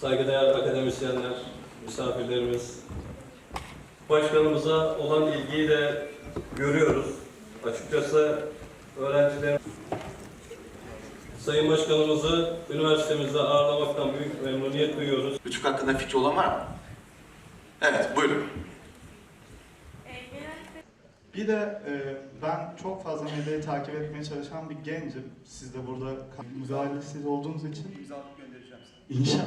Saygıdeğer akademisyenler, misafirlerimiz, başkanımıza olan ilgiyi de görüyoruz. Açıkçası öğrenciler Sayın Başkanımızı üniversitemizde ağırlamaktan büyük memnuniyet duyuyoruz. Rütük hakkında fikri olan var mı? Evet, buyurun. Bir de e, ben çok fazla medyayı takip etmeye çalışan bir gencim. Siz de burada müdahalesiz olduğunuz için. İnşallah.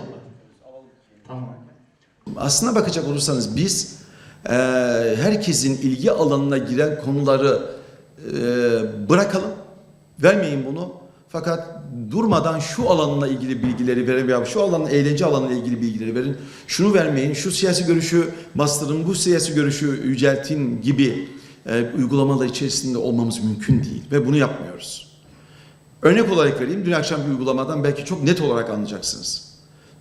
Tamam. Aslına bakacak olursanız biz e, herkesin ilgi alanına giren konuları e, bırakalım, vermeyin bunu. Fakat durmadan şu alanla ilgili bilgileri verin veya şu alanın eğlence alanıyla ilgili bilgileri verin. Şunu vermeyin, şu siyasi görüşü bastırın, bu siyasi görüşü yüceltin gibi e, uygulamalar içerisinde olmamız mümkün değil ve bunu yapmıyoruz. Örnek olarak vereyim, dün akşam bir uygulamadan belki çok net olarak anlayacaksınız.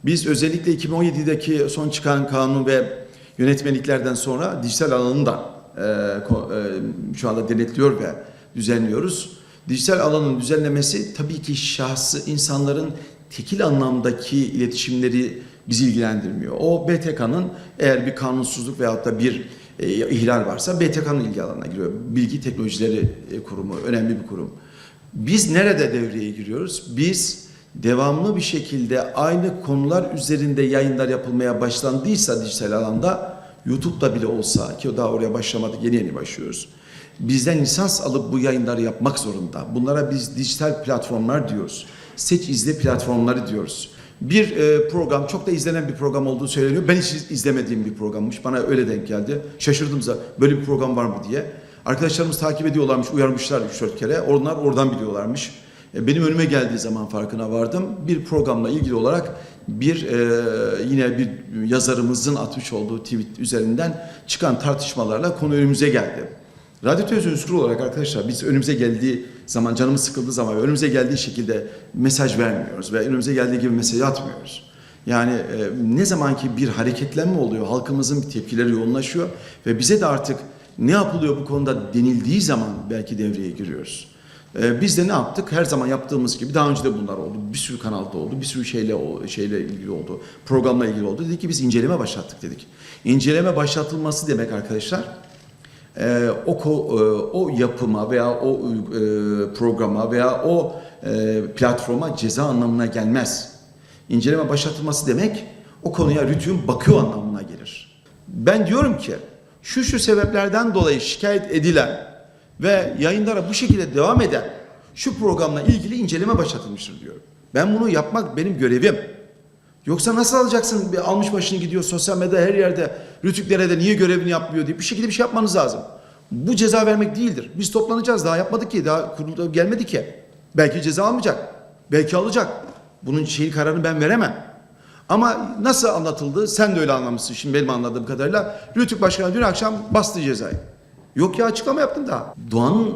Biz özellikle 2017'deki son çıkan kanun ve yönetmeliklerden sonra dijital alanını da e, e, şu anda denetliyor ve düzenliyoruz. Dijital alanın düzenlemesi tabii ki şahsı insanların tekil anlamdaki iletişimleri bizi ilgilendirmiyor. O BTK'nın eğer bir kanunsuzluk veyahut da bir e, ihlal varsa BTK'nın ilgi alanına giriyor. Bilgi Teknolojileri e, Kurumu önemli bir kurum. Biz nerede devreye giriyoruz? Biz devamlı bir şekilde aynı konular üzerinde yayınlar yapılmaya başlandıysa dijital alanda YouTube'da bile olsa ki daha oraya başlamadık yeni yeni başlıyoruz. Bizden lisans alıp bu yayınları yapmak zorunda. Bunlara biz dijital platformlar diyoruz. Seç izle platformları diyoruz. Bir e, program çok da izlenen bir program olduğu söyleniyor. Ben hiç iz- izlemediğim bir programmış. Bana öyle denk geldi. Şaşırdım zaten. Böyle bir program var mı diye. Arkadaşlarımız takip ediyorlarmış, uyarmışlar 3-4 kere. Onlar oradan biliyorlarmış. E, Benim önüme geldiği zaman farkına vardım. Bir programla ilgili olarak bir e, yine bir yazarımızın atmış olduğu tweet üzerinden çıkan tartışmalarla konu önümüze geldi. Radyo televizyon ünsürü olarak arkadaşlar biz önümüze geldiği zaman canımız sıkıldığı zaman önümüze geldiği şekilde mesaj vermiyoruz ve önümüze geldiği gibi mesaj atmıyoruz. Yani e, ne zamanki bir hareketlenme oluyor, halkımızın tepkileri yoğunlaşıyor ve bize de artık ne yapılıyor bu konuda denildiği zaman belki devreye giriyoruz. E, biz de ne yaptık? Her zaman yaptığımız gibi daha önce de bunlar oldu. Bir sürü kanalda oldu, bir sürü şeyle şeyle ilgili oldu, programla ilgili oldu. Dedik ki biz inceleme başlattık dedik. İnceleme başlatılması demek arkadaşlar e, o ko- e, o yapıma veya o e, programa veya o e, platforma ceza anlamına gelmez. İnceleme başlatılması demek o konuya rütün bakıyor anlamına gelir. Ben diyorum ki şu şu sebeplerden dolayı şikayet edilen ve yayınlara bu şekilde devam eden şu programla ilgili inceleme başlatılmıştır diyorum. Ben bunu yapmak benim görevim. Yoksa nasıl alacaksın? Bir almış başını gidiyor sosyal medyada her yerde rütüklere de niye görevini yapmıyor diye bir şekilde bir şey yapmanız lazım. Bu ceza vermek değildir. Biz toplanacağız daha yapmadık ki daha kurulda gelmedi ki. Belki ceza almayacak. Belki alacak. Bunun şeyi kararını ben veremem. Ama nasıl anlatıldı? Sen de öyle anlamışsın şimdi benim anladığım kadarıyla. Rütük Başkanı dün akşam bastı cezayı. Yok ya açıklama yaptım daha. Doğanın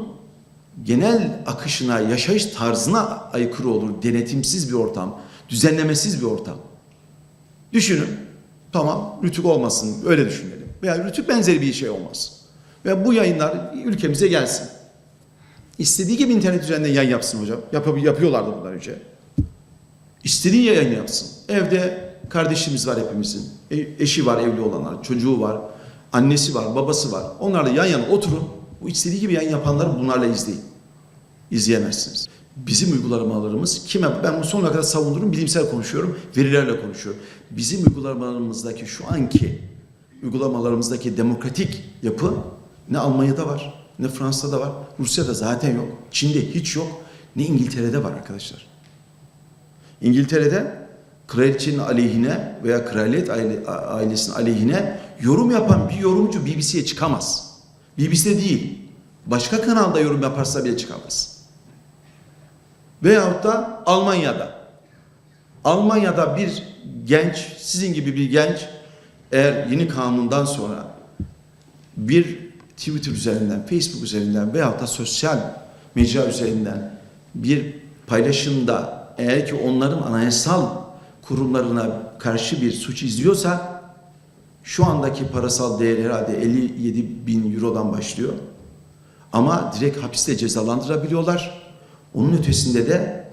genel akışına, yaşayış tarzına aykırı olur. Denetimsiz bir ortam, düzenlemesiz bir ortam. Düşünün. Tamam rütük olmasın öyle düşünelim. Veya rütük benzeri bir şey olmasın. Ve bu yayınlar ülkemize gelsin. İstediği gibi internet üzerinden yayın yapsın hocam. Yap yapıyorlardı bundan önce. İstediği yayın yapsın. Evde kardeşimiz var hepimizin. E- eşi var evli olanlar, çocuğu var, annesi var, babası var. Onlarla yan yana oturun. Bu istediği gibi yayın yapanları bunlarla izleyin. İzleyemezsiniz. Bizim uygulamalarımız kime ben bunu sonuna kadar savunurum, bilimsel konuşuyorum, verilerle konuşuyorum. Bizim uygulamalarımızdaki şu anki uygulamalarımızdaki demokratik yapı ne Almanya'da var, ne Fransa'da var, Rusya'da zaten yok, Çin'de hiç yok, ne İngiltere'de var arkadaşlar. İngiltere'de kraliçenin aleyhine veya kraliyet aile- ailesinin aleyhine yorum yapan bir yorumcu BBC'ye çıkamaz. BBC'de değil. Başka kanalda yorum yaparsa bile çıkamaz. Veyahut da Almanya'da. Almanya'da bir genç, sizin gibi bir genç eğer yeni kanundan sonra bir Twitter üzerinden, Facebook üzerinden veyahut da sosyal mecra üzerinden bir paylaşımda eğer ki onların anayasal kurumlarına karşı bir suç izliyorsa şu andaki parasal değeri herhalde 57 bin eurodan başlıyor. Ama direkt hapiste cezalandırabiliyorlar. Onun ötesinde de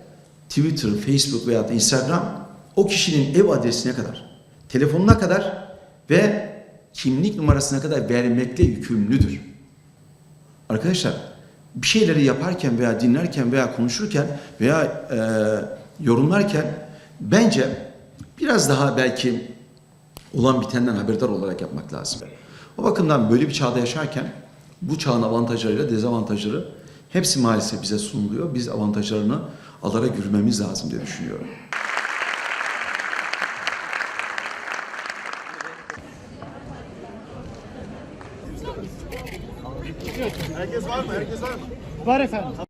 Twitter, Facebook veya Instagram o kişinin ev adresine kadar, telefonuna kadar ve kimlik numarasına kadar vermekle yükümlüdür. Arkadaşlar bir şeyleri yaparken veya dinlerken veya konuşurken veya e, yorumlarken bence biraz daha belki olan bitenden haberdar olarak yapmak lazım. O bakımdan böyle bir çağda yaşarken bu çağın avantajlarıyla dezavantajları hepsi maalesef bize sunuluyor. Biz avantajlarını alarak yürümemiz lazım diye düşünüyorum. Var efendim.